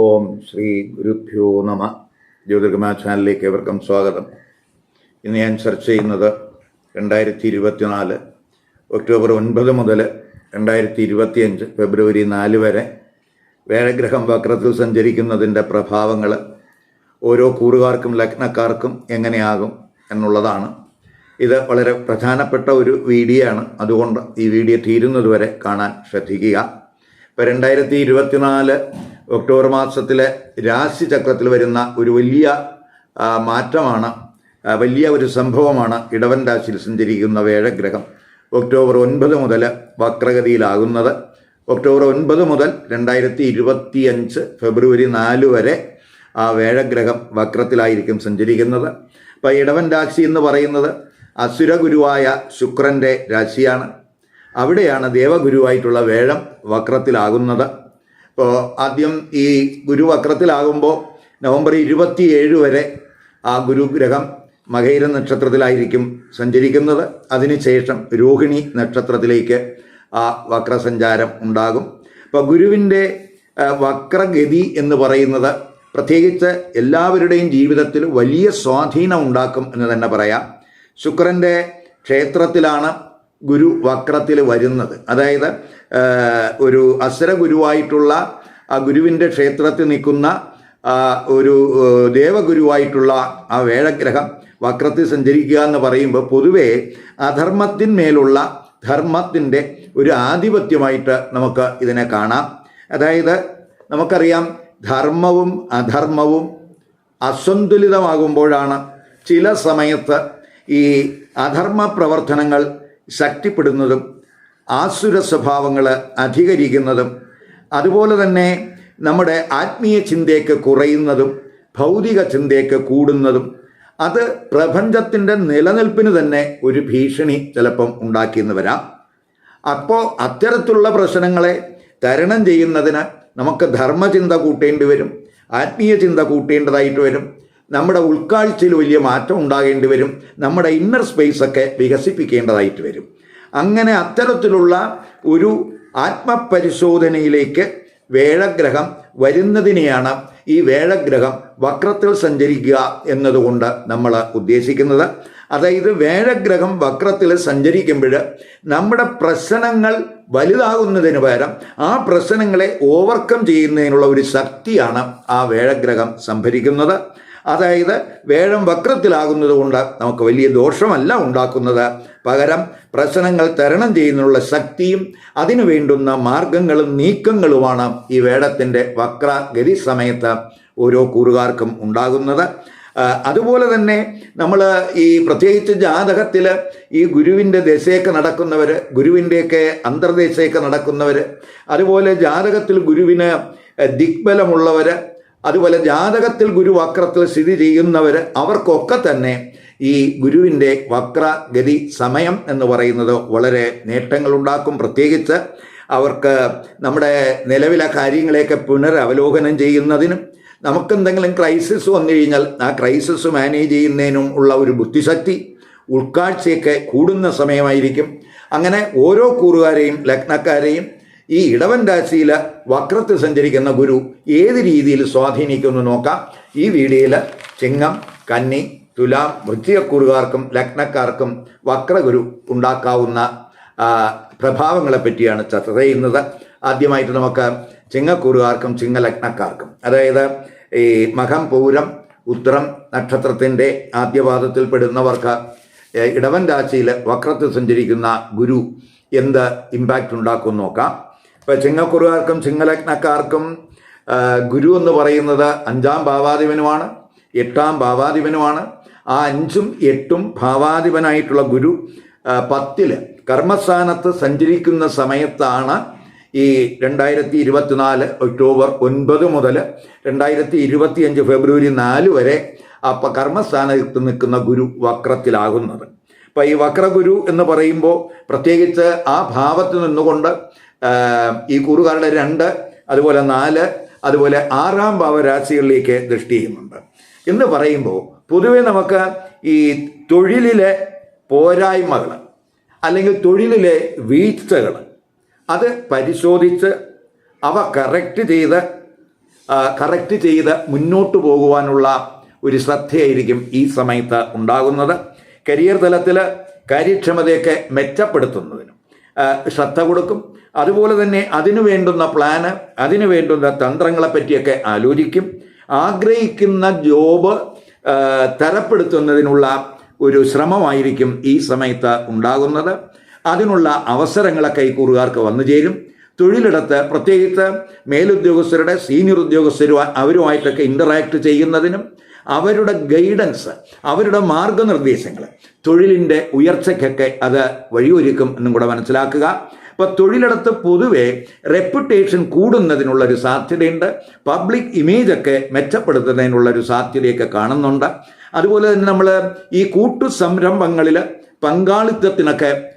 ഓം ശ്രീ ഗുരുഭ്യോ നമ. ജ്യോതിർഗമ ചാനലിലേക്ക് ഏവർക്കും സ്വാഗതം. ഇന്ന് ഞാൻ ചർച്ച ചെയ്യുന്നത് രണ്ടായിരത്തി ഇരുപത്തിനാല് ഒക്ടോബർ ഒൻപത് മുതൽ രണ്ടായിരത്തി ഇരുപത്തിയഞ്ച് ഫെബ്രുവരി നാല് വരെ വേഴഗ്രഹം വക്രത്തിൽ സഞ്ചരിക്കുന്നതിന്റെ പ്രഭാവങ്ങൾ ഓരോ കൂറുകാർക്കും ലഗ്നക്കാർക്കും എങ്ങനെയാകും എന്നുള്ളതാണ്. ഇത് വളരെ പ്രധാനപ്പെട്ട ഒരു വീഡിയോ ആണ് അതുകൊണ്ട് ഈ വീഡിയോ തീരുന്നതുവരെ കാണാൻ ശ്രദ്ധിക്കുക. ഇപ്പോൾ രണ്ടായിരത്തി ഇരുപത്തിനാല് ഒക്ടോബർ മാസത്തിലെ രാശിചക്രത്തിൽ വരുന്ന ഒരു വലിയ മാറ്റമാണ് വലിയ ഒരു സംഭവമാണ് ഇടവൻ രാശിയിൽ സഞ്ചരിക്കുന്ന വേഴഗ്രഹം. ഒക്ടോബർ ഒൻപത് മുതൽ വക്രഗതിയിലാകുന്നത്. ഒക്ടോബർ ഒൻപത് മുതൽ രണ്ടായിരത്തി ഇരുപത്തി അഞ്ച് ഫെബ്രുവരി നാല് വരെ ആ വേഴഗ്രഹം വക്രത്തിലായിരിക്കും സഞ്ചരിക്കുന്നത്. അപ്പോൾ ഇടവൻ രാശി എന്ന് പറയുന്നത് അസുരഗുരുവായ ശുക്രന്റെ രാശിയാണ്. അവിടെയാണ് ദേവഗുരുവായിട്ടുള്ള വേഴം വക്രത്തിലാകുന്നത്. ഇപ്പോൾ ആദ്യം ഈ ഗുരു വക്രത്തിലാകുമ്പോൾ നവംബർ ഇരുപത്തിയേഴ് വരെ ആ ഗുരുഗ്രഹം മകൈര നക്ഷത്രത്തിലായിരിക്കും സഞ്ചരിക്കുന്നത്. അതിനുശേഷം രോഹിണി നക്ഷത്രത്തിലേക്ക് ആ വക്രസഞ്ചാരം ഉണ്ടാകും. അപ്പോൾ ഗുരുവിന്റെ വക്രഗതി എന്ന് പറയുന്നത് പ്രത്യേകിച്ച് എല്ലാവരുടെയും ജീവിതത്തിൽ വലിയ സ്വാധീനം ഉണ്ടാക്കും എന്ന് തന്നെ പറയാം. ശുക്രന്റെ ക്ഷേത്രത്തിലാണ് ഗുരു വക്രത്തിൽ വരുന്നത്. അതായത് ഒരു അസുര ഗുരുവായിട്ടുള്ള ആ ഗുരുവിന്റെ ക്ഷേത്രത്തിൽ നിൽക്കുന്ന ഒരു ദേവഗുരുവായിട്ടുള്ള ആ വേഴഗ്രഹം വക്രത്തിൽ സഞ്ചരിക്കുക എന്ന് പറയുമ്പോൾ പൊതുവേ അധർമ്മത്തിന്മേലുള്ള ധർമ്മത്തിന്റെ ഒരു ആധിപത്യമായിട്ട് നമുക്ക് ഇതിനെ കാണാം. അതായത് നമുക്കറിയാം ധർമ്മവും അധർമ്മവും അസന്തുലിതമാകുമ്പോഴാണ് ചില സമയത്ത് ഈ അധർമ്മ പ്രവർത്തനങ്ങൾ ശക്തിപ്പെടുന്നതും ആസുര സ്വഭാവങ്ങൾ അധികരിക്കുന്നതും അതുപോലെ തന്നെ നമ്മുടെ ആത്മീയ ചിന്തയൊക്കെ കുറയുന്നതും ഭൗതിക ചിന്തയൊക്കെ കൂടുന്നതും അത് പ്രപഞ്ചത്തിന്റെ നിലനിൽപ്പിന് തന്നെ ഒരു ഭീഷണി ചിലപ്പം ഉണ്ടാക്കിയെന്ന് വരാം. അപ്പോൾ അത്തരത്തിലുള്ള പ്രശ്നങ്ങളെ തരണം ചെയ്യുന്നതിന് നമുക്ക് ധർമ്മചിന്ത കൂട്ടേണ്ടി വരും ആത്മീയ ചിന്ത കൂട്ടേണ്ടതായിട്ട് വരും നമ്മുടെ ഉൾക്കാഴ്ചയിൽ വലിയ മാറ്റം ഉണ്ടാകേണ്ടി വരും. നമ്മുടെ ഇന്നർ സ്പേസ് ഒക്കെ വികസിപ്പിക്കേണ്ടതായിട്ട് വരും. അങ്ങനെ അത്തരത്തിലുള്ള ഒരു ആത്മപരിശോധനയിലേക്ക് വേഴഗ്രഹം വരുന്നതിനെയാണ് ഈ വേഴഗ്രഹം വക്രത്തിൽ സഞ്ചരിക്കുക എന്നതുകൊണ്ട് നമ്മൾ ഉദ്ദേശിക്കുന്നത്. അതായത് വേഴഗ്രഹം വക്രത്തിൽ സഞ്ചരിക്കുമ്പോൾ നമ്മുടെ പ്രശ്നങ്ങൾ വലുതാകുന്നതിന് പകരം ആ പ്രശ്നങ്ങളെ ഓവർകം ചെയ്യുന്നതിനുള്ള ഒരു ശക്തിയാണ് ആ വേഴഗ്രഹം സംഭരിക്കുന്നത്. അതായത് വേഴം വക്രത്തിലാകുന്നത് കൊണ്ട് നമുക്ക് വലിയ ദോഷമല്ല ഉണ്ടാക്കുന്നത്. പകരം പ്രശ്നങ്ങൾ തരണം ചെയ്യുന്നതിനുള്ള ശക്തിയും അതിനു വേണ്ടുന്ന മാർഗങ്ങളും നീക്കങ്ങളുമാണ് ഈ വേടത്തിന്റെ വക്രഗതി സമയത്ത് ഓരോ കൂറുകാർക്കും ഉണ്ടാകുന്നത്. അതുപോലെ തന്നെ നമ്മൾ ഈ പ്രത്യേകിച്ച് ജാതകത്തിൽ ഈ ഗുരുവിന്റെ ദശയൊക്കെ നടക്കുന്നവർ ഗുരുവിന്റെയൊക്കെ അന്തർദേശയൊക്കെ നടക്കുന്നവർ അതുപോലെ ജാതകത്തിൽ ഗുരുവിന് ദിഗ്ബലമുള്ളവർ അതുപോലെ ജാതകത്തിൽ ഗുരു വക്രത്തിൽ സ്ഥിതി ചെയ്യുന്നവർ അവർക്കൊക്കെ തന്നെ ഈ ഗുരുവിന്റെ വക്രഗതി സമയം എന്ന് പറയുന്നത് വളരെ നേട്ടങ്ങളുണ്ടാക്കും. പ്രത്യേകിച്ച് അവർക്ക് നമ്മുടെ നിലവിലെ കാര്യങ്ങളെയൊക്കെ പുനരവലോകനം ചെയ്യുന്നതിനും നമുക്കെന്തെങ്കിലും ക്രൈസിസ് വന്നു കഴിഞ്ഞാൽ ആ ക്രൈസിസ് മാനേജ് ചെയ്യുന്നതിനും ഉള്ള ഒരു ബുദ്ധിശക്തി ഉൾക്കാഴ്ചയൊക്കെ കൂടുന്ന സമയമായിരിക്കും. അങ്ങനെ ഓരോ കൂറുകാരെയും ലഗ്നക്കാരെയും ഈ ഇടവൻ രാശിയിൽ വക്രത്തിൽ സഞ്ചരിക്കുന്ന ഗുരു ഏത് രീതിയിൽ സ്വാധീനിക്കുമെന്ന് നോക്കാം. ഈ വീഡിയോയിൽ ചിങ്ങം കന്നി തുലാം വൃത്തിയക്കൂറുകാർക്കും ലഗ്നക്കാർക്കും വക്രഗുരു ഉണ്ടാക്കാവുന്ന പ്രഭാവങ്ങളെ പറ്റിയാണ് ചർച്ച ചെയ്യുന്നത്. ആദ്യമായിട്ട് നമുക്ക് ചിങ്ങക്കൂറുകാർക്കും ചിങ്ങലഗ്നക്കാർക്കും അതായത് ഈ മകം പൂരം ഉത്തരം നക്ഷത്രത്തിന്റെ ആദ്യപാദത്തിൽ പെടുന്നവർക്ക് ഇടവൻ രാശിയിൽ വക്രത്തിൽ സഞ്ചരിക്കുന്ന ഗുരു എന്ത് ഇമ്പാക്റ്റ് ഉണ്ടാക്കും നോക്കാം. ഇപ്പോൾ ചിങ്ങക്കുറുകാർക്കും ചിങ്ങലഗ്നക്കാർക്കും ഗുരു എന്ന് പറയുന്നത് അഞ്ചാം ഭാവാധിപനുമാണ് എട്ടാം ഭാവാധിപനുമാണ്. ആ അഞ്ചും എട്ടും ഭാവാധിപനായിട്ടുള്ള ഗുരു പത്തിൽ കർമ്മസ്ഥാനത്ത് സഞ്ചരിക്കുന്ന സമയത്താണ് ഈ രണ്ടായിരത്തി ഇരുപത്തിനാല് ഒക്ടോബർ ഒൻപത് മുതൽ രണ്ടായിരത്തി ഇരുപത്തിയഞ്ച് ഫെബ്രുവരി നാല് വരെ അപ്പം കർമ്മസ്ഥാനത്ത് നിൽക്കുന്ന ഗുരു വക്രത്തിലാകുന്നത്. അപ്പം ഈ വക്രഗുരു എന്ന് പറയുമ്പോൾ പ്രത്യേകിച്ച് ആ ഭാവത്ത് നിന്നുകൊണ്ട് ഈ കൂറുകാരുടെ രണ്ട് അതുപോലെ നാല് അതുപോലെ ആറാം ഭാവരാശികളിലേക്ക് ദൃഷ്ടി ചെയ്യുന്നുണ്ട്. എന്ന് പറയുമ്പോൾ പൊതുവെ നമുക്ക് ഈ തൊഴിലിലെ പോരായ്മകൾ അല്ലെങ്കിൽ തൊഴിലിലെ വീഴ്ചകൾ അത് പരിശോധിച്ച് അവ കറക്റ്റ് ചെയ്ത് കറക്റ്റ് ചെയ്ത് മുന്നോട്ട് പോകുവാനുള്ള ഒരു ശ്രദ്ധയായിരിക്കും ഈ സമയത്ത് ഉണ്ടാകുന്നത്. കരിയർ തലത്തിൽ കാര്യക്ഷമതയൊക്കെ മെച്ചപ്പെടുത്തുന്നതിനും ശ്രദ്ധ കൊടുക്കും. അതുപോലെ തന്നെ അതിനു വേണ്ടുന്ന പ്ലാന് അതിനു വേണ്ടുന്ന തന്ത്രങ്ങളെപ്പറ്റിയൊക്കെ ആലോചിക്കും. ആഗ്രഹിക്കുന്ന ജോബ് തരപ്പെടുത്തുന്നതിനുള്ള ഒരു ശ്രമമായിരിക്കും ഈ സമയത്ത് ഉണ്ടാകുന്നത്. അതിനുള്ള അവസരങ്ങളെ ഈ കൂറുകാർക്ക് വന്നു ചേരും. തൊഴിലിടത്ത് പ്രത്യേകിച്ച് മേലുദ്യോഗസ്ഥരുടെ സീനിയർ ഉദ്യോഗസ്ഥരും അവരുമായിട്ടൊക്കെ ഇന്ററാക്ട് ചെയ്യുന്നതിനും അവരുടെ ഗൈഡൻസ് അവരുടെ മാർഗനിർദ്ദേശങ്ങൾ തൊഴിലിന്റെ ഉയർച്ചയ്ക്കൊക്കെ അത് വഴിയൊരുക്കും എന്നും കൂടെ മനസ്സിലാക്കുക. ഇപ്പോൾ തൊഴിലിടത്ത് പൊതുവെ റെപ്യൂട്ടേഷൻ കൂടുന്നതിനുള്ളൊരു സാധ്യതയുണ്ട്. പബ്ലിക് ഇമേജ് ഒക്കെ മെച്ചപ്പെടുത്തുന്നതിനുള്ള ഒരു സാധ്യതയൊക്കെ കാണുന്നുണ്ട്. അതുപോലെ തന്നെ നമ്മൾ ഈ കൂട്ടു സംരംഭങ്ങളിൽ പങ്കാളിത്തത്തിനൊക്കെ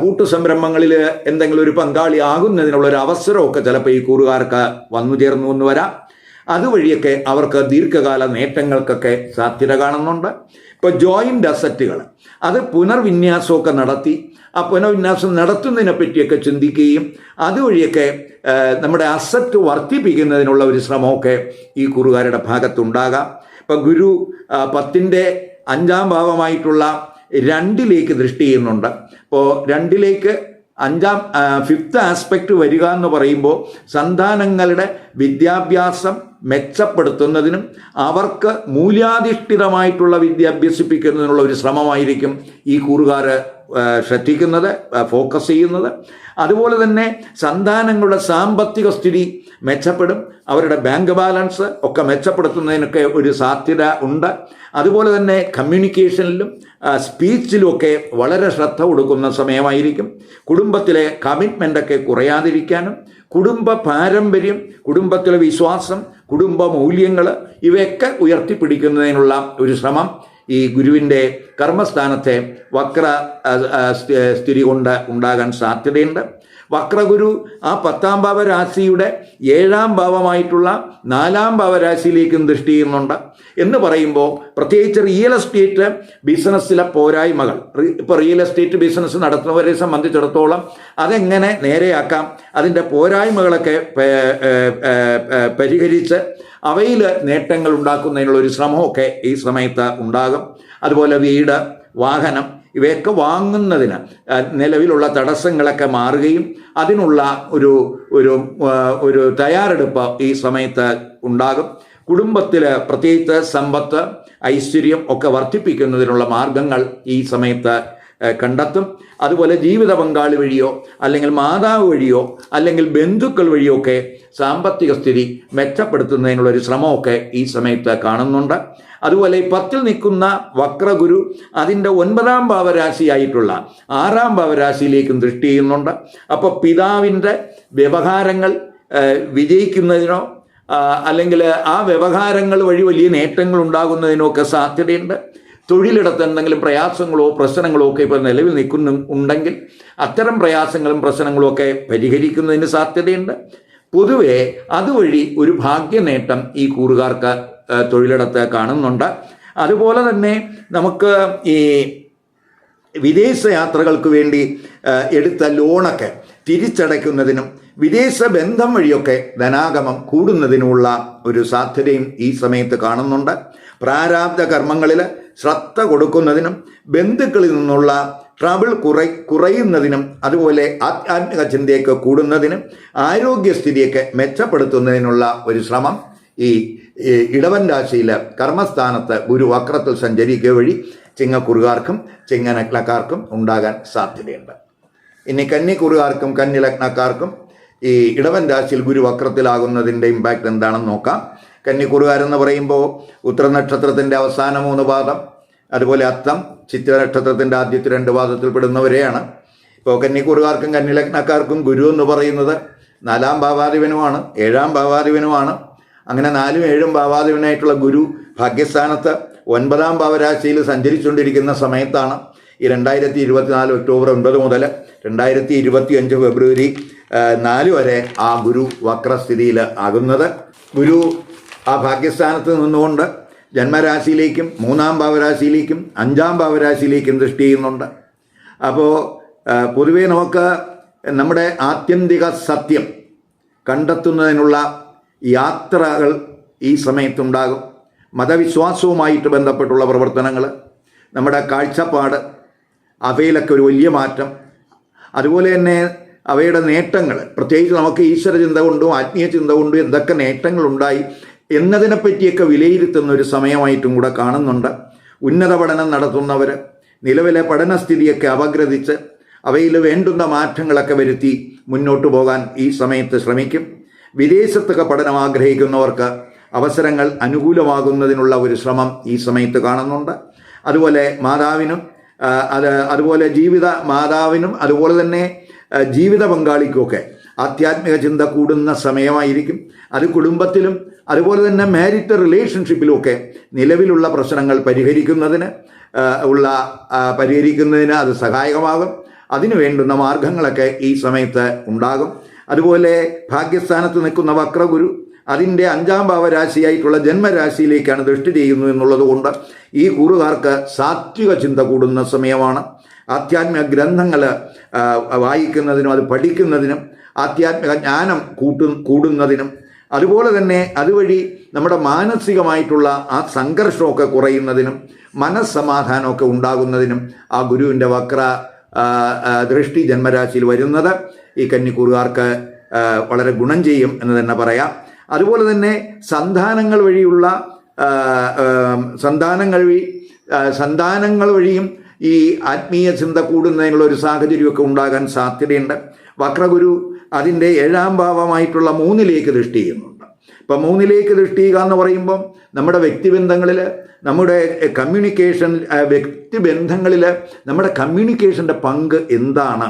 കൂട്ടു സംരംഭങ്ങളിൽ എന്തെങ്കിലും ഒരു പങ്കാളി ആകുന്നതിനുള്ള ഒരു അവസരമൊക്കെ ചിലപ്പോൾ ഈ കൂറുകാർക്ക് വന്നു ചേർന്നു എന്ന് വരാം. അതുവഴിയൊക്കെ അവർക്ക് ദീർഘകാല നേട്ടങ്ങൾക്കൊക്കെ സാധ്യത കാണുന്നുണ്ട്. ഇപ്പോൾ ജോയിന്റ് അസറ്റുകൾ അത് പുനർവിന്യാസമൊക്കെ നടത്തി ആ പുനർവിന്യാസം നടത്തുന്നതിനെ പറ്റിയൊക്കെ ചിന്തിക്കുകയും അതുവഴിയൊക്കെ നമ്മുടെ അസറ്റ് വർദ്ധിപ്പിക്കുന്നതിനുള്ള ഒരു ശ്രമമൊക്കെ ഈ കുറുകാരുടെ ഭാഗത്തുണ്ടാകാം. ഇപ്പം ഗുരു പത്തിന്റെ അഞ്ചാം ഭാവമായിട്ടുള്ള രണ്ടിലേക്ക് ദൃഷ്ടി ചെയ്യുന്നുണ്ട്. അപ്പോൾ രണ്ടിലേക്ക് അഞ്ചാം ഫിഫ്ത്ത് ആസ്പെക്റ്റ് വരിക എന്ന് പറയുമ്പോൾ സന്താനങ്ങളുടെ വിദ്യാഭ്യാസം മെച്ചപ്പെടുത്തുന്നതിനും അവർക്ക് മൂല്യാധിഷ്ഠിതമായിട്ടുള്ള വിദ്യ അഭ്യസിപ്പിക്കുന്നതിനുള്ള ഒരു ശ്രമമായിരിക്കും ഈ കൂറുകാർ ശ്രദ്ധിക്കുന്നത് ഫോക്കസ് ചെയ്യുന്നത്. അതുപോലെ തന്നെ സന്താനങ്ങളുടെ സാമ്പത്തിക സ്ഥിതി മെച്ചപ്പെടും. അവരുടെ ബാങ്ക് ബാലൻസ് ഒക്കെ മെച്ചപ്പെടുത്തുന്നതിനൊക്കെ ഒരു സാധ്യത ഉണ്ട്. അതുപോലെ തന്നെ കമ്മ്യൂണിക്കേഷനിലും സ്പീച്ചിലുമൊക്കെ വളരെ ശ്രദ്ധ കൊടുക്കുന്ന സമയമായിരിക്കും. കുടുംബത്തിലെ കമ്മിറ്റ്മെന്റൊക്കെ കുറയാതിരിക്കാനും കുടുംബ പാരമ്പര്യം കുടുംബത്തിലെ വിശ്വാസം കുടുംബ മൂല്യങ്ങൾ ഇവയൊക്കെ ഉയർത്തിപ്പിടിക്കുന്നതിനുള്ള ഒരു ശ്രമം ഈ ഗുരുവിന്റെ കർമ്മസ്ഥാനത്തെ വക്ര സ്ഥിതി കൊണ്ട് ഉണ്ടാകാൻ സാധ്യതയുണ്ട്. വക്രഗുരു ആ പത്താം ഭാവരാശിയുടെ ഏഴാം ഭാവമായിട്ടുള്ള നാലാം ഭാവരാശിയിലേക്കും ദൃഷ്ടി ചെയ്യുന്നുണ്ട്. എന്ന് പറയുമ്പോൾ പ്രത്യേകിച്ച് റിയൽ എസ്റ്റേറ്റ് ബിസിനസ്സിലെ പോരായ്മകൾ. ഇപ്പോൾ റിയൽ എസ്റ്റേറ്റ് ബിസിനസ് നടത്തുന്നവരെ സംബന്ധിച്ചിടത്തോളം അതെങ്ങനെ നേരെയാക്കാം? അതിന്റെ പോരായ്മകളൊക്കെ പരിഹരിച്ച് അവയിൽ നേട്ടങ്ങൾ ഉണ്ടാക്കുന്നതിനുള്ള ഒരു ശ്രമമൊക്കെ ഈ സമയത്ത് ഉണ്ടാകും. അതുപോലെ വീട് വാഹനം ഇവയൊക്കെ വാങ്ങുന്നതിന് നിലവിലുള്ള തടസ്സങ്ങളൊക്കെ മാറുകയും അതിനുള്ള ഒരു ഒരു ഒരു തയ്യാറെടുപ്പ് ഈ സമയത്ത് ഉണ്ടാകും. കുടുംബത്തിൽ പ്രത്യേകിച്ച് സമ്പത്ത് ഐശ്വര്യം ഒക്കെ വർദ്ധിപ്പിക്കുന്നതിനുള്ള മാർഗങ്ങൾ ഈ സമയത്ത് കണ്ടെത്തും. അതുപോലെ ജീവിത പങ്കാളി വഴിയോ അല്ലെങ്കിൽ മാതാവ് വഴിയോ അല്ലെങ്കിൽ ബന്ധുക്കൾ വഴിയോ ഒക്കെ സാമ്പത്തിക സ്ഥിതി മെച്ചപ്പെടുത്തുന്നതിനുള്ള ഒരു ശ്രമമൊക്കെ ഈ സമയത്ത് കാണുന്നുണ്ട്. അതുപോലെ പത്തിൽ നിൽക്കുന്ന വക്രഗുരു അതിന്റെ ഒൻപതാം ഭാവരാശിയായിട്ടുള്ള ആറാം ഭാവരാശിയിലേക്കും ദൃഷ്ടി ചെയ്യുന്നുണ്ട്. അപ്പോൾ പിതാവിന്റെ വ്യവഹാരങ്ങൾ വിജയിക്കുന്നതിനോ അല്ലെങ്കിൽ ആ വ്യവഹാരങ്ങൾ വഴി വലിയ നേട്ടങ്ങൾ ഉണ്ടാകുന്നതിനൊക്കെ സാധ്യതയുണ്ട്. തൊഴിലിടത്ത് എന്തെങ്കിലും പ്രയാസങ്ങളോ പ്രശ്നങ്ങളോ ഒക്കെ ഇപ്പോൾ നിലവിൽ നിൽക്കുന്നു ഉണ്ടെങ്കിൽ അത്തരം പ്രയാസങ്ങളും പ്രശ്നങ്ങളും ഒക്കെ പരിഹരിക്കുന്നതിന് സാധ്യതയുണ്ട്. പൊതുവെ അതുവഴി ഒരു ഭാഗ്യ നേട്ടം ഈ കൂറുകാർക്ക് തൊഴിലിടത്ത് കാണുന്നുണ്ട്. അതുപോലെ തന്നെ നമുക്ക് ഈ വിദേശ യാത്രകൾക്ക് വേണ്ടി എടുത്ത ലോണൊക്കെ തിരിച്ചടയ്ക്കുന്നതിനും വിദേശ ബന്ധം വഴിയൊക്കെ ധനാഗമം കൂടുന്നതിനുമുള്ള ഒരു സാധ്യതയും ഈ സമയത്ത് കാണുന്നുണ്ട്. പ്രാരാബ്ധ കർമ്മങ്ങളിൽ ശ്രദ്ധ കൊടുക്കുന്നതിനും ബന്ധുക്കളിൽ നിന്നുള്ള ട്രബിൾ കുറ കുറയുന്നതിനും അതുപോലെ ആധ്യാത്മിക ചിന്തയൊക്കെ കൂടുന്നതിനും ആരോഗ്യസ്ഥിതിയൊക്കെ മെച്ചപ്പെടുത്തുന്നതിനുള്ള ഒരു ശ്രമം ഈ ഇടവൻ രാശിയിൽ കർമ്മസ്ഥാനത്ത് ഗുരു വക്രത്തിൽ സഞ്ചരിക്കുക വഴി ചിങ്ങക്കുറുകാർക്കും ചിങ്ങനഗ്നക്കാർക്കും ഉണ്ടാകാൻ സാധ്യതയുണ്ട്. ഇനി കന്നിക്കുറുകാർക്കും കന്നിലഗ്നക്കാർക്കും ഈ ഇടവൻ രാശിയിൽ ഗുരു വക്രത്തിലാകുന്നതിന്റെ ഇമ്പാക്റ്റ് എന്താണെന്ന് നോക്കാം. കന്നിക്കുറുകാരെന്ന് പറയുമ്പോൾ ഉത്തരനക്ഷത്രത്തിന്റെ അവസാന മൂന്ന് പാദം അതുപോലെ അത്തം ചിത്രനക്ഷത്രത്തിന്റെ ആദ്യത്തെ രണ്ട് പാദത്തിൽ പെടുന്നവരെയാണ്. ഇപ്പോൾ കന്നിക്കുറുകാർക്കും കന്നിലഗ്നക്കാർക്കും ഗുരു എന്ന് പറയുന്നത് നാലാം ഭാവാധിപനുമാണ് ഏഴാം ഭാവാധിപനുമാണ്. അങ്ങനെ നാലും ഏഴും ഭാവാധിപനായിട്ടുള്ള ഗുരു ഭാഗ്യസ്ഥാനത്ത് ഒൻപതാം ഭാവരാശിയിൽ സഞ്ചരിച്ചുകൊണ്ടിരിക്കുന്ന സമയത്താണ് ഈ രണ്ടായിരത്തി ഇരുപത്തിനാല് ഒക്ടോബർ ഒൻപത് മുതൽ രണ്ടായിരത്തി ഇരുപത്തി അഞ്ച് ഫെബ്രുവരി നാല് വരെ ആ ഗുരു വക്രസ്ഥിതിയിൽ ആകുന്നത്. ഗുരു ആ ഭാഗ്യസ്ഥാനത്ത് നിന്നുകൊണ്ട് ജന്മരാശിയിലേക്കും മൂന്നാം ഭാവരാശിയിലേക്കും അഞ്ചാം ഭാവരാശിയിലേക്കും ദൃഷ്ടി ചെയ്യുന്നുണ്ട്. അപ്പോൾ പൊതുവെ നമുക്ക് നമ്മുടെ ആത്യന്തിക സത്യം കണ്ടെത്തുന്നതിനുള്ള യാത്രകൾ ഈ സമയത്തുണ്ടാകും. മതവിശ്വാസവുമായിട്ട് ബന്ധപ്പെട്ടുള്ള പ്രവർത്തനങ്ങൾ നമ്മുടെ കാഴ്ചപ്പാട് അവയിലൊക്കെ ഒരു വലിയ മാറ്റം. അതുപോലെ തന്നെ അവയുടെ നേട്ടങ്ങൾ പ്രത്യേകിച്ച് നമുക്ക് ഈശ്വര ചിന്ത കൊണ്ടും ആത്മീയ ചിന്ത കൊണ്ടും എന്തൊക്കെ നേട്ടങ്ങളുണ്ടായി എന്നതിനെപ്പറ്റിയൊക്കെ വിലയിരുത്തുന്ന ഒരു സമയമായിട്ടും കൂടെ കാണുന്നുണ്ട്. ഉന്നത പഠനം നടത്തുന്നവർ നിലവിലെ പഠനസ്ഥിതിയൊക്കെ അപഗ്രഥിച്ച് അവയിൽ വേണ്ടുന്ന മാറ്റങ്ങളൊക്കെ വരുത്തി മുന്നോട്ട് പോകാൻ ഈ സമയത്ത് ശ്രമിക്കും. വിദേശത്തൊക്കെ പഠനം ആഗ്രഹിക്കുന്നവർക്ക് അവസരങ്ങൾ അനുകൂലമാകുന്നതിനുള്ള ഒരു ശ്രമം ഈ സമയത്ത് കാണുന്നുണ്ട്. അതുപോലെ മാതാവിനും അത് അതുപോലെ ജീവിത മാതാവിനും അതുപോലെ തന്നെ ജീവിത പങ്കാളിക്കുമൊക്കെ ആധ്യാത്മിക ചിന്ത കൂടുന്ന സമയമായിരിക്കും. അത് കുടുംബത്തിലും അതുപോലെ തന്നെ മാരിറ്റ് റിലേഷൻഷിപ്പിലുമൊക്കെ നിലവിലുള്ള പ്രശ്നങ്ങൾ പരിഹരിക്കുന്നതിന് ഉള്ള പരിഹരിക്കുന്നതിന് അത് സഹായകമാകും. അതിനു വേണ്ടുന്ന മാർഗങ്ങളൊക്കെ ഈ സമയത്ത് ഉണ്ടാകും. അതുപോലെ ഭാഗ്യസ്ഥാനത്ത് നിൽക്കുന്ന വക്രഗുരു അതിന്റെ അഞ്ചാം ഭാവരാശിയായിട്ടുള്ള ജന്മരാശിയിലേക്കാണ് ദൃഷ്ടി ചെയ്യുന്നു എന്നുള്ളതുകൊണ്ട് ഈ കൂറുകാർക്ക് സാത്വിക ചിന്ത കൂടുന്ന സമയമാണ്. ആധ്യാത്മിക ഗ്രന്ഥങ്ങൾ വായിക്കുന്നതിനും അത് പഠിക്കുന്നതിനും ആധ്യാത്മിക ജ്ഞാനം കൂട്ടു കൂടുന്നതിനും അതുപോലെ തന്നെ അതുവഴി നമ്മുടെ മാനസികമായിട്ടുള്ള ആ സംഘർഷമൊക്കെ കുറയുന്നതിനും മനസ്സമാധാനമൊക്കെ ഉണ്ടാകുന്നതിനും ആ ഗുരുവിന്റെ വക്ര ദൃഷ്ടി ജന്മരാശിയിൽ വരുന്നത് ഈ കന്നിക്കൂറുകാർക്ക് വളരെ ഗുണം ചെയ്യും എന്ന് തന്നെ പറയാം. അതുപോലെ തന്നെ സന്താനങ്ങൾ വഴിയുള്ള സന്താനങ്ങൾ വഴി സന്താനങ്ങൾ വഴിയും ഈ ആത്മീയ ചിന്ത കൂടുന്നതിനുള്ള ഒരു സാഹചര്യമൊക്കെ ഉണ്ടാകാൻ സാധ്യതയുണ്ട്. വക്രഗുരു അതിന്റെ ഏഴാം ഭാവമായിട്ടുള്ള മൂന്നിലേക്ക് ദൃഷ്ടി ചെയ്യുന്നുണ്ട്. ഇപ്പം മൂന്നിലേക്ക് ദൃഷ്ടി ചെയ്യുക എന്ന് പറയുമ്പം നമ്മുടെ വ്യക്തിബന്ധങ്ങളിൽ നമ്മുടെ കമ്മ്യൂണിക്കേഷൻ വ്യക്തിബന്ധങ്ങളിൽ നമ്മുടെ കമ്മ്യൂണിക്കേഷന്റെ പങ്ക് എന്താണ്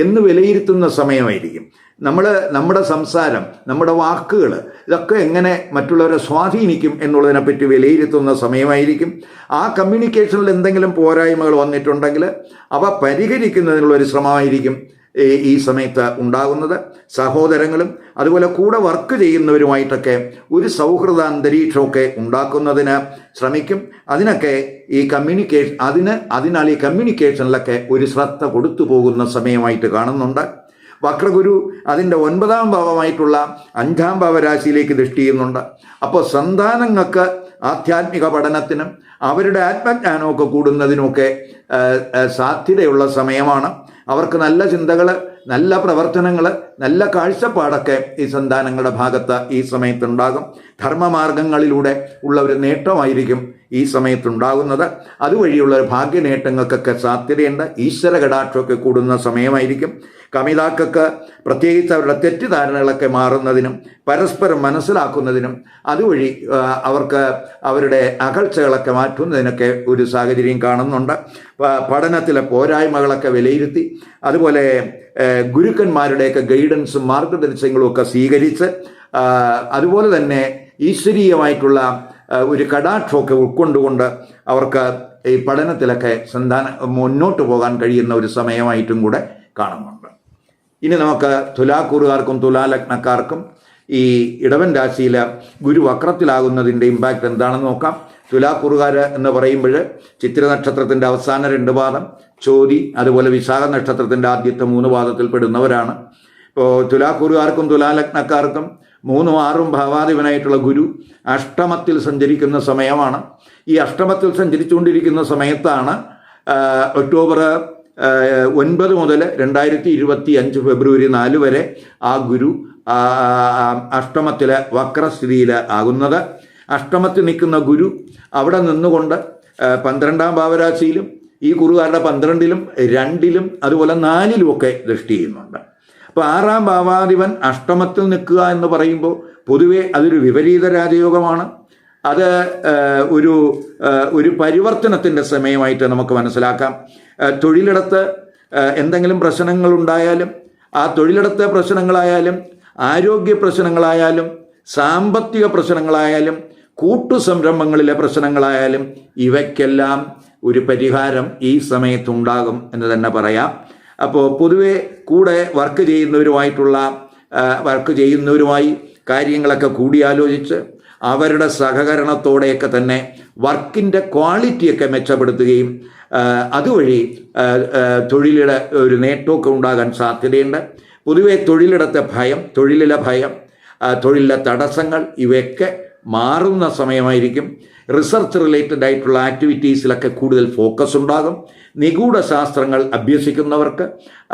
എന്ന് വിലയിരുത്തുന്ന സമയമായിരിക്കും. നമ്മൾ നമ്മുടെ സംസാരം നമ്മുടെ വാക്കുകൾ ഇതൊക്കെ എങ്ങനെ മറ്റുള്ളവരെ സ്വാധീനിക്കും എന്നുള്ളതിനെപ്പറ്റി വിലയിരുത്തുന്ന സമയമായിരിക്കും. ആ കമ്മ്യൂണിക്കേഷനിൽ എന്തെങ്കിലും പോരായ്മകൾ വന്നിട്ടുണ്ടെങ്കിൽ അവ പരിഹരിക്കുന്നതിനുള്ള ഒരു ശ്രമമായിരിക്കും. ഈ- സമയത്ത് ഉണ്ടാകുന്നത്. സഹോദരങ്ങളും അതുപോലെ കൂടെ വർക്ക് ചെയ്യുന്നവരുമായിട്ടൊക്കെ ഒരു സൗഹൃദ അന്തരീക്ഷമൊക്കെ ഉണ്ടാക്കുന്നതിന് ശ്രമിക്കും. അതിനൊക്കെ ഈ കമ്മ്യൂണിക്കേഷൻ അതിന് അതിനാൽ ഈ കമ്മ്യൂണിക്കേഷനിലൊക്കെ ഒരു ശ്രദ്ധ കൊടുത്തു പോകുന്ന സമയമായിട്ട് കാണുന്നുണ്ട്. വക്രഗുരു അതിന്റെ ഒൻപതാം ഭാവമായിട്ടുള്ള അഞ്ചാം ഭാവരാശിയിലേക്ക് ദൃഷ്ടി ചെയ്യുന്നുണ്ട്. അപ്പോൾ സന്താനങ്ങൾക്ക് ആധ്യാത്മിക പഠനത്തിനും അവരുടെ ആത്മജ്ഞാനമൊക്കെ കൂടുന്നതിനുമൊക്കെ സാധ്യതയുള്ള സമയമാണ്. അവർക്ക് നല്ല ചിന്തകൾ നല്ല പ്രവർത്തനങ്ങൾ നല്ല കാഴ്ചപ്പാടൊക്കെ ഈ സന്താനങ്ങളുടെ ഭാഗത്ത് ഈ സമയത്തുണ്ടാകും. ധർമ്മമാർഗങ്ങളിലൂടെ ഉള്ള ഒരു നേട്ടമായിരിക്കും ഈ സമയത്തുണ്ടാകുന്നത്. അതുവഴിയുള്ള ഭാഗ്യ നേട്ടങ്ങൾക്കൊക്കെ സാധ്യതയുണ്ട്. ഈശ്വര കടാക്ഷമൊക്കെ കൂടുന്ന സമയമായിരിക്കും. കമിതാക്കൾക്ക് പ്രത്യേകിച്ച് അവരുടെ തെറ്റിദ്ധാരണകളൊക്കെ മാറുന്നതിനും പരസ്പരം മനസ്സിലാക്കുന്നതിനും അതുവഴി അവർക്ക് അവരുടെ അകൽച്ചകളൊക്കെ മാറ്റുന്നതിനൊക്കെ ഒരു സാഹചര്യം കാണുന്നുണ്ട്. പഠനത്തിലെ പോരായ്മകളൊക്കെ വിലയിരുത്തി അതുപോലെ ഗുരുക്കന്മാരുടെയൊക്കെ ഗൈഡൻസും മാർഗനിർദ്ദേശങ്ങളും ഒക്കെ സ്വീകരിച്ച് അതുപോലെ തന്നെ ഈശ്വരീയമായിട്ടുള്ള ഒരു കടാക്ഷമൊക്കെ ഉൾക്കൊണ്ടുകൊണ്ട് അവർക്ക് ഈ പഠനത്തിലൊക്കെ സന്താന മുന്നോട്ട് പോകാൻ കഴിയുന്ന ഒരു സമയമായിട്ടും കൂടെ കാണുന്നുണ്ട്. ഇനി നമുക്ക് തുലാക്കൂറുകാർക്കും തുലാലഗ്നക്കാർക്കും ഈ ഇടവൻ രാശിയിൽ ഗുരു വക്രത്തിലാകുന്നതിന്റെ ഇമ്പാക്റ്റ് എന്താണെന്ന് നോക്കാം. തുലാക്കൂറുകാർ എന്ന് പറയുമ്പോൾ ചിത്ര നക്ഷത്രത്തിന്റെ അവസാന രണ്ട് പാദം ചോതി അതുപോലെ വിശാഖ നക്ഷത്രത്തിന്റെ ആദ്യത്തെ മൂന്ന് പാദത്തിൽ പെടുന്നവരാണ്. ഇപ്പോൾ തുലാക്കൂറുകാർക്കും തുലാലഗ്നക്കാർക്കും മൂന്നും ആറും ഭാവാധിപനായിട്ടുള്ള ഗുരു അഷ്ടമത്തിൽ സഞ്ചരിക്കുന്ന സമയമാണ്. ഈ അഷ്ടമത്തിൽ സഞ്ചരിച്ചുകൊണ്ടിരിക്കുന്ന സമയത്താണ് ഒക്ടോബർ ഒൻപത് മുതൽ രണ്ടായിരത്തി ഇരുപത്തി അഞ്ച് ഫെബ്രുവരി നാല് വരെ ആ ഗുരു അഷ്ടമത്തിലെ വക്രസ്ഥിതിയിൽ ആകുന്നത്. അഷ്ടമത്തിൽ നിൽക്കുന്ന ഗുരു അവിടെ നിന്നുകൊണ്ട് പന്ത്രണ്ടാം ഭാവരാശിയിലും ഈ കുറുകാരുടെ പന്ത്രണ്ടിലും രണ്ടിലും അതുപോലെ നാലിലുമൊക്കെ ദൃഷ്ടി ചെയ്യുന്നുണ്ട്. അപ്പോൾ ആറാം ഭാവാധിപൻ അഷ്ടമത്തിൽ നിൽക്കുക എന്ന് പറയുമ്പോൾ പൊതുവെ അതൊരു വിപരീത രാജയോഗമാണ്. അത് ഒരു ഒരു പരിവർത്തനത്തിന്റെ സമയമായിട്ട് നമുക്ക് മനസ്സിലാക്കാം. തൊഴിലിടത്ത് എന്തെങ്കിലും പ്രശ്നങ്ങൾ ഉണ്ടായാലും ആ തൊഴിലിടത്തെ പ്രശ്നങ്ങളായാലും ആരോഗ്യ പ്രശ്നങ്ങളായാലും സാമ്പത്തിക പ്രശ്നങ്ങളായാലും കൂട്ടു സംരംഭങ്ങളിലെ പ്രശ്നങ്ങളായാലും ഇവയ്ക്കെല്ലാം ഒരു പരിഹാരം ഈ സമയത്തുണ്ടാകും എന്ന് തന്നെ പറയാം. അപ്പോൾ പൊതുവെ കൂടെ വർക്ക് ചെയ്യുന്നവരുമായിട്ടുള്ള വർക്ക് ചെയ്യുന്നവരുമായി കാര്യങ്ങളൊക്കെ കൂടിയാലോചിച്ച് അവരുടെ സഹകരണത്തോടെയൊക്കെ തന്നെ വർക്കിന്റെ ക്വാളിറ്റിയൊക്കെ മെച്ചപ്പെടുത്തുകയും അതുവഴി ആ, ഒരു നേട്ടമൊക്കെ ഉണ്ടാകാൻ സാധ്യതയുണ്ട്. പൊതുവെ തൊഴിലിടത്തെ ഭയം തൊഴിലിലെ ഭയം തൊഴിലിലെ തടസ്സങ്ങൾ ഇവയൊക്കെ മാറുന്ന സമയമായിരിക്കും. റിസർച്ച് റിലേറ്റഡ് ആയിട്ടുള്ള ആക്ടിവിറ്റീസിലൊക്കെ കൂടുതൽ ഫോക്കസ് ഉണ്ടാകും. നിഗൂഢ ശാസ്ത്രങ്ങൾ അഭ്യസിക്കുന്നവർക്ക്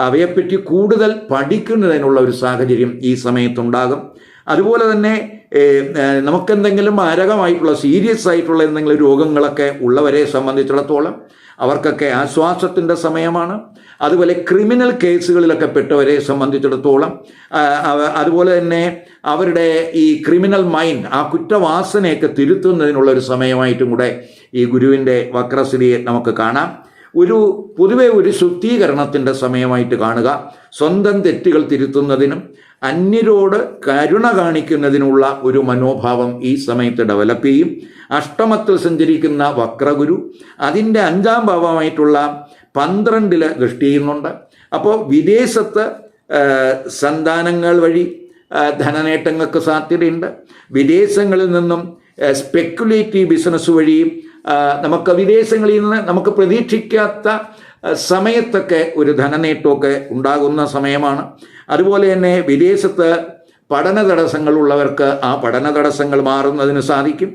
അവയെപ്പറ്റി കൂടുതൽ പഠിക്കുന്നതിനുള്ള ഒരു സാഹചര്യം ഈ സമയത്തുണ്ടാകും. അതുപോലെ തന്നെ നമുക്കെന്തെങ്കിലും മാരകമായിട്ടുള്ള സീരിയസ് ആയിട്ടുള്ള എന്തെങ്കിലും രോഗങ്ങളൊക്കെ ഉള്ളവരെ സംബന്ധിച്ചിടത്തോളം അവർക്കൊക്കെ ആശ്വാസത്തിന്റെ സമയമാണ്. അതുപോലെ ക്രിമിനൽ കേസുകളിലൊക്കെ പെട്ടവരെ സംബന്ധിച്ചിടത്തോളം അതുപോലെ തന്നെ അവരുടെ ഈ ക്രിമിനൽ മൈൻഡ് ആ കുറ്റവാസനയൊക്കെ തിരുത്തുന്നതിനുള്ള ഒരു സമയമായിട്ടും കൂടെ ഈ ഗുരുവിന്റെ വക്രശ്രീയെ നമുക്ക് കാണാം. ഒരു പൊതുവെ ഒരു ശുദ്ധീകരണത്തിന്റെ സമയമായിട്ട് കാണുക. സ്വന്തം തെറ്റുകൾ തിരുത്തുന്നതിനും അന്യരോട് കരുണ കാണിക്കുന്നതിനുള്ള ഒരു മനോഭാവം ഈ സമയത്ത് ഡെവലപ്പ് ചെയ്യും. അഷ്ടമത്തിൽ സഞ്ചരിക്കുന്ന വക്രഗുരു അതിന്റെ അഞ്ചാം ഭാവമായിട്ടുള്ള പന്ത്രണ്ടിൽ ദൃഷ്ടി ചെയ്യുന്നുണ്ട്. അപ്പോൾ വിദേശത്ത് സന്താനങ്ങൾ വഴി ധനനേട്ടങ്ങൾക്ക് സാധ്യതയുണ്ട്. വിദേശങ്ങളിൽ നിന്നും സ്പെക്കുലേറ്റീവ് ബിസിനസ് വഴിയും നമുക്ക് വിദേശങ്ങളിൽ നിന്ന് നമുക്ക് പ്രതീക്ഷിക്കാത്ത സമയത്തൊക്കെ ഒരു ധനനേട്ടമൊക്കെ ഉണ്ടാകുന്ന സമയമാണ്. അതുപോലെ തന്നെ വിദേശത്ത് പഠന തടസ്സങ്ങളുള്ളവർക്ക് ആ പഠന തടസ്സങ്ങൾ മാറുന്നതിന് സാധിക്കും.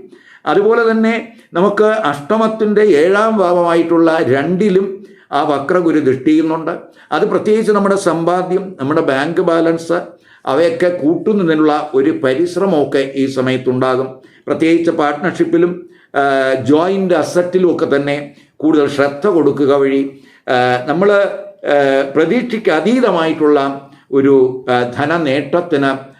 അതുപോലെ തന്നെ നമുക്ക് അഷ്ടമത്തിന്റെ ഏഴാം ഭാവമായിട്ടുള്ള രണ്ടിലും ആ വക്രഗുരു ദൃഷ്ടിയുന്നുണ്ട്. അത് പ്രത്യേകിച്ച് നമ്മുടെ സമ്പാദ്യം നമ്മുടെ ബാങ്ക് ബാലൻസ് അവയൊക്കെ കൂട്ടുന്നതിനുള്ള ഒരു പരിശ്രമമൊക്കെ ഈ സമയത്തുണ്ടാകും. പ്രത്യേകിച്ച് പാർട്ട്ണർഷിപ്പിലും ജോയിന്റ് അസറ്റിലും ഒക്കെ തന്നെ കൂടുതൽ ശ്രദ്ധ കൊടുക്കുക വഴി നമ്മൾ പ്രതീക്ഷയ്ക്ക് അതീതമായിട്ടുള്ള ഒരു ധനനേട്ടത്തിന്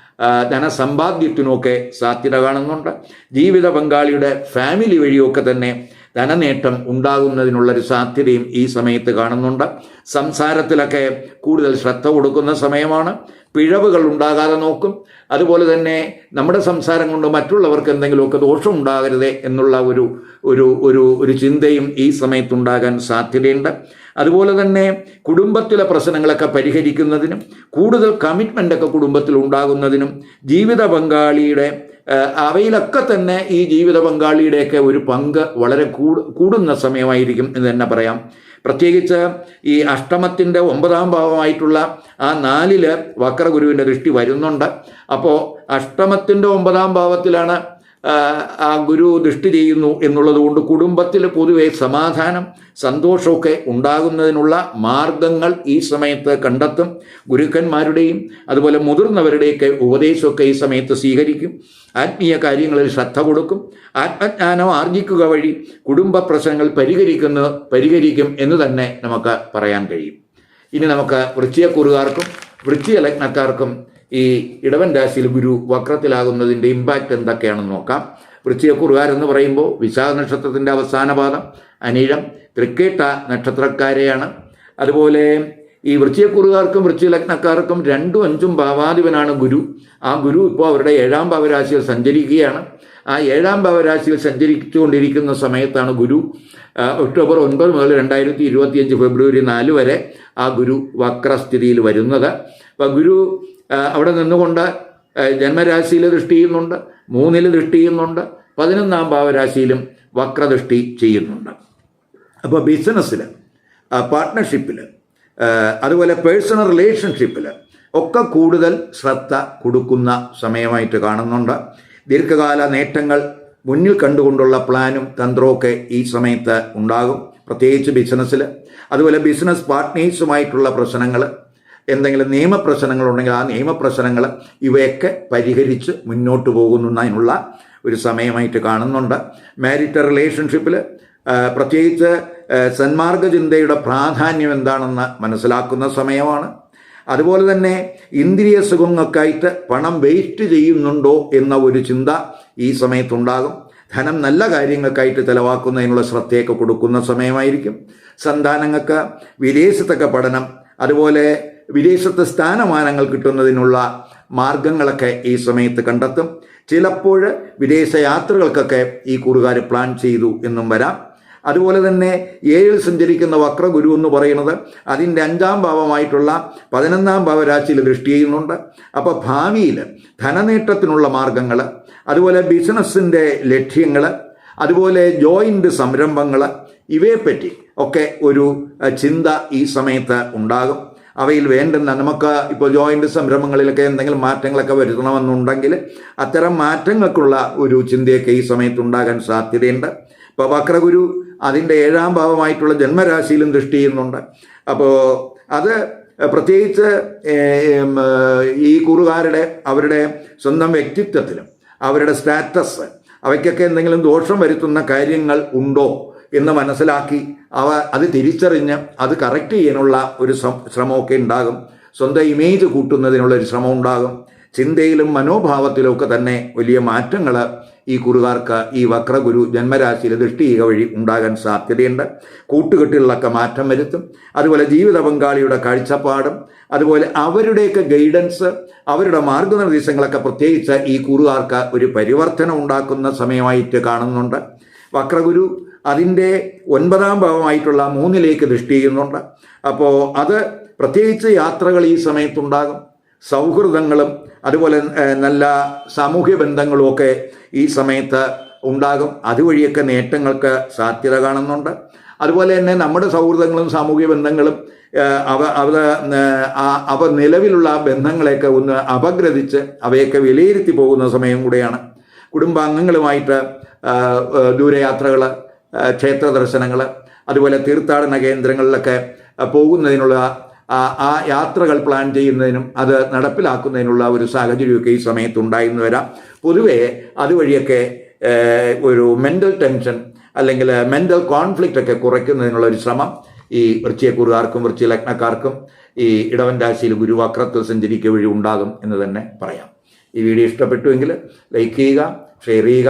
ധനസമ്പാദ്യത്തിനുമൊക്കെ സാധ്യത കാണുന്നുണ്ട്. ജീവിത പങ്കാളിയുടെ ഫാമിലി വഴിയൊക്കെ തന്നെ ധനനേട്ടം ഉണ്ടാകുന്നതിനുള്ളൊരു സാധ്യതയും ഈ സമയത്ത് കാണുന്നുണ്ട്. സംസാരത്തിലൊക്കെ കൂടുതൽ ശ്രദ്ധ കൊടുക്കുന്ന സമയമാണ്. പിഴവുകൾ ഉണ്ടാകാതെ നോക്കും. അതുപോലെ തന്നെ നമ്മുടെ സംസാരം കൊണ്ട് മറ്റുള്ളവർക്ക് എന്തെങ്കിലുമൊക്കെ ദോഷം ഉണ്ടാകരുതേ എന്നുള്ള ഒരു ഒരു ഒരു ഒരു ചിന്തയും ഈ സമയത്തുണ്ടാകാൻ സാധ്യതയുണ്ട്. അതുപോലെ തന്നെ കുടുംബത്തിലെ പ്രശ്നങ്ങളൊക്കെ പരിഹരിക്കുന്നതിനും കൂടുതൽ കമ്മിറ്റ്മെന്റ് ഒക്കെ കുടുംബത്തിൽ ഉണ്ടാകുന്നതിനും ജീവിത പങ്കാളിയുടെ അവയിലൊക്കെ തന്നെ ഈ ജീവിത പങ്കാളിയുടെയൊക്കെ ഒരു പങ്ക് വളരെ കൂടുന്ന സമയമായിരിക്കും എന്ന് തന്നെ പറയാം. പ്രത്യേകിച്ച് ഈ അഷ്ടമത്തിന്റെ ഒമ്പതാം ഭാവമായിട്ടുള്ള ആ നാലിൽ വക്രഗുരുവിന്റെ ദൃഷ്ടി വരുന്നുണ്ട്. അപ്പോൾ അഷ്ടമത്തിന്റെ ഒമ്പതാം ഭാവത്തിലാണ് ആ, ഗുരു ദൃഷ്ടി ചെയ്യുന്നു എന്നുള്ളത് കൊണ്ട് കുടുംബത്തിൽ പൊതുവെ സമാധാനം സന്തോഷമൊക്കെ ഉണ്ടാകുന്നതിനുള്ള മാർഗങ്ങൾ ഈ സമയത്ത് കണ്ടെത്തും. ഗുരുക്കന്മാരുടെയും അതുപോലെ മുതിർന്നവരുടെയൊക്കെ ഉപദേശമൊക്കെ ഈ സമയത്ത് സ്വീകരിക്കും. ആത്മീയ കാര്യങ്ങളിൽ ശ്രദ്ധ കൊടുക്കും. ആത്മജ്ഞാനം ആർജിക്കുക വഴി കുടുംബ പ്രശ്നങ്ങൾ പരിഹരിക്കുന്ന പരിഹരിക്കും എന്ന് തന്നെ നമുക്ക് പറയാൻ കഴിയും. ഇനി നമുക്ക് വൃശ്ചികക്കുറുകാർക്കും വൃത്തിയ ലഗ്നക്കാർക്കും ഈ ഇടവൻ രാശിയിൽ ഗുരു വക്രത്തിലാകുന്നതിന്റെ ഇമ്പാക്റ്റ് എന്തൊക്കെയാണെന്ന് നോക്കാം. വൃശ്ചികക്കുറുകാർ എന്ന് പറയുമ്പോൾ വിശാഖ നക്ഷത്രത്തിന്റെ അവസാന പാദം അനീഴം തൃക്കേട്ട നക്ഷത്രക്കാരെയാണ്. അതുപോലെ ഈ വൃശ്ചികക്കുറുകാർക്കും വൃശ്ചിക ലഗ്നക്കാർക്കും രണ്ടും അഞ്ചും ഭാവാധിപനാണ് ഗുരു. ആ ഗുരു ഇപ്പോൾ അവരുടെ ഏഴാം ഭാവരാശിയിൽ സഞ്ചരിക്കുകയാണ്. ആ ഏഴാം ഭാവരാശിയിൽ സഞ്ചരിച്ചുകൊണ്ടിരിക്കുന്ന സമയത്താണ് ഗുരു ഒക്ടോബർ ഒൻപത് മുതൽ രണ്ടായിരത്തി ഇരുപത്തിയഞ്ച് ഫെബ്രുവരി നാല് വരെ ആ ഗുരു വക്രസ്ഥിതിയിൽ വരുന്നത്. അപ്പം ഗുരു അവിടെ നിന്നുകൊണ്ട് ജന്മരാശിയിൽ ദൃഷ്ടി ചെയ്യുന്നുണ്ട് മൂന്നിൽ ദൃഷ്ടി ചെയ്യുന്നുണ്ട് പതിനൊന്നാം ഭാവരാശിയിലും വക്രദൃഷ്ടി ചെയ്യുന്നുണ്ട്. അപ്പോൾ ബിസിനസ്സിൽ പാർട്ട്ണർഷിപ്പിൽ അതുപോലെ പേഴ്സണൽ റിലേഷൻഷിപ്പിൽ ഒക്കെ കൂടുതൽ ശ്രദ്ധ കൊടുക്കുന്ന സമയമായിട്ട് കാണുന്നുണ്ട്. ദീർഘകാല നേട്ടങ്ങൾ മുന്നിൽ കണ്ടുകൊണ്ടുള്ള പ്ലാനും തന്ത്രമൊക്കെ ഈ സമയത്ത് ഉണ്ടാകും പ്രത്യേകിച്ച് ബിസിനസ്സിൽ അതുപോലെ ബിസിനസ് പാർട്ട്നേഴ്സുമായിട്ടുള്ള പ്രശ്നങ്ങൾ എന്തെങ്കിലും നിയമപ്രശ്നങ്ങളുണ്ടെങ്കിൽ ആ നിയമപ്രശ്നങ്ങൾ ഇവയൊക്കെ പരിഹരിച്ച് മുന്നോട്ട് പോകുന്നതിനുള്ള ഒരു സമയമായിട്ട് കാണുന്നുണ്ട്. മാരിറ്റ് റിലേഷൻഷിപ്പിൽ പ്രത്യേകിച്ച് സന്മാർഗ ചിന്തയുടെ പ്രാധാന്യം എന്താണെന്ന് മനസ്സിലാക്കുന്ന സമയമാണ്. അതുപോലെ തന്നെ ഇന്ദ്രിയ സുഖങ്ങൾക്കായിട്ട് പണം വേസ്റ്റ് ചെയ്യുന്നുണ്ടോ എന്ന ഒരു ചിന്ത ഈ സമയത്തുണ്ടാകും. ധനം നല്ല കാര്യങ്ങൾക്കായിട്ട് ചെലവാക്കുന്നതിനുള്ള ശ്രദ്ധയൊക്കെ കൊടുക്കുന്ന സമയമായിരിക്കും. സന്താനങ്ങൾക്ക് വിദേശത്തൊക്കെ പഠനം അതുപോലെ വിദേശത്ത് സ്ഥാനമാനങ്ങൾ കിട്ടുന്നതിനുള്ള മാർഗങ്ങളൊക്കെ ഈ സമയത്ത് കണ്ടെത്തും. ചിലപ്പോൾ വിദേശ യാത്രകൾക്കൊക്കെ ഈ കൂടുകാർ പ്ലാൻ ചെയ്തു എന്നും വരാം. അതുപോലെ തന്നെ ഏഴിൽ സഞ്ചരിക്കുന്ന വക്രഗുരു എന്ന് പറയുന്നത് അതിന്റെ അഞ്ചാം ഭാവമായിട്ടുള്ള പതിനൊന്നാം ഭാവരാശിയിൽ ദൃഷ്ടി ചെയ്യുന്നുണ്ട്. അപ്പോൾ ഭാവിയിൽ ധനനേട്ടത്തിനുള്ള മാർഗങ്ങൾ അതുപോലെ ബിസിനസ്സിന്റെ ലക്ഷ്യങ്ങൾ അതുപോലെ ജോയിന്റ് സംരംഭങ്ങൾ ഇവയെപ്പറ്റി ഒക്കെ ഒരു ചിന്ത ഈ സമയത്ത് ഉണ്ടാകും. അവയിൽ വേണ്ടുന്ന നമുക്ക് ഇപ്പോൾ ജോയിന്റ് സംരംഭങ്ങളിലൊക്കെ എന്തെങ്കിലും മാറ്റങ്ങളൊക്കെ വരുത്തണമെന്നുണ്ടെങ്കിൽ അത്തരം മാറ്റങ്ങൾക്കുള്ള ഒരു ചിന്തയൊക്കെ ഈ സമയത്ത് ഉണ്ടാകാൻ സാധ്യതയുണ്ട്. ഇപ്പോൾ വക്രഗുരു അതിന്റെ ഏഴാം ഭാവമായിട്ടുള്ള ജന്മരാശിയിലും ദൃഷ്ടി ചെയ്യുന്നുണ്ട്. അപ്പോൾ അത് പ്രത്യേകിച്ച് ഈ കുറുകാരുടെ അവരുടെ സ്വന്തം വ്യക്തിത്വത്തിലും അവരുടെ സ്റ്റാറ്റസ് അവയ്ക്കൊക്കെ എന്തെങ്കിലും ദോഷം വരുത്തുന്ന കാര്യങ്ങൾ ഉണ്ടോ? എന്ന് മനസ്സിലാക്കി അവ അത് തിരിച്ചറിഞ്ഞ് അത് കറക്റ്റ് ചെയ്യാനുള്ള ഒരു ശ്രം- ശ്രമമൊക്കെ ഉണ്ടാകും. സ്വന്തം ഇമേജ് കൂട്ടുന്നതിനുള്ള ഒരു ശ്രമം ഉണ്ടാകും. ചിന്തയിലും മനോഭാവത്തിലും ഒക്കെ തന്നെ വലിയ മാറ്റങ്ങൾ ഈ കുറുകാർക്ക് ഈ വക്രഗുരു ജന്മരാശിയിൽ ചെയ്യുക വഴി ഉണ്ടാകാൻ സാധ്യതയുണ്ട്. കൂട്ടുകെട്ടുകളിലൊക്കെ മാറ്റം വരുത്തും. അതുപോലെ ജീവിത പങ്കാളിയുടെ കാഴ്ചപ്പാടും അതുപോലെ അവരുടെയൊക്കെ ഗൈഡൻസ് അവരുടെ മാർഗനിർദ്ദേശങ്ങളൊക്കെ പ്രത്യേകിച്ച് ഈ കുറുകാർക്ക് ഒരു പരിവർത്തനം ഉണ്ടാക്കുന്ന സമയമായിട്ട് കാണുന്നുണ്ട്. വക്രഗുരു അതിന്റെ ഒൻപതാം ഭാവമായിട്ടുള്ള മൂന്നിലേക്ക് ദൃഷ്ടി ചെയ്യുന്നുണ്ട് അപ്പോൾ അത് പ്രത്യേകിച്ച് യാത്രകൾ ഈ സമയത്തുണ്ടാകും. സൗഹൃദങ്ങളും അതുപോലെ നല്ല സാമൂഹ്യ ബന്ധങ്ങളും ഒക്കെ ഈ സമയത്ത് ഉണ്ടാകും. അതുവഴിയൊക്കെ നേട്ടങ്ങൾക്ക് സാധ്യത കാണുന്നുണ്ട്. അതുപോലെ തന്നെ നമ്മുടെ സൗഹൃദങ്ങളും സാമൂഹ്യ ബന്ധങ്ങളും അവ അവ അവ നിലവിലുള്ള ബന്ധങ്ങളെയൊക്കെ ഒന്ന് അപഗ്രഥിച്ച് അവയൊക്കെ വിലയിരുത്തി പോകുന്ന സമയം കൂടെയാണ്. കുടുംബാംഗങ്ങളുമായിട്ട് ദൂരയാത്രകൾ ക്ഷേത്ര ദർശനങ്ങൾ അതുപോലെ തീർത്ഥാടന കേന്ദ്രങ്ങളിലൊക്കെ പോകുന്നതിനുള്ള ആ യാത്രകൾ പ്ലാൻ ചെയ്യുന്നതിനും അത് നടപ്പിലാക്കുന്നതിനുള്ള ഒരു സാഹചര്യമൊക്കെ ഈ സമയത്ത് ഉണ്ടായിന്ന് വരാം. പൊതുവേ അതുവഴിയൊക്കെ ഒരു മെന്റൽ ടെൻഷൻ അല്ലെങ്കിൽ മെന്റൽ കോൺഫ്ലിക്റ്റ് ഒക്കെ കുറയ്ക്കുന്നതിനുള്ള ഒരു ശ്രമം ഈ വൃശ്ചിയക്കുറുകാർക്കും വൃശ്ചിക ലഗ്നക്കാർക്കും ഈ ഇടവൻ രാശിയിൽ ഗുരുവക്രത്തിൽ സഞ്ചരിക്കുക വഴി ഉണ്ടാകും എന്ന് തന്നെ പറയാം. ഈ വീഡിയോ ഇഷ്ടപ്പെട്ടുവെങ്കിൽ ലൈക്ക് ചെയ്യുക ഷെയർ ചെയ്യുക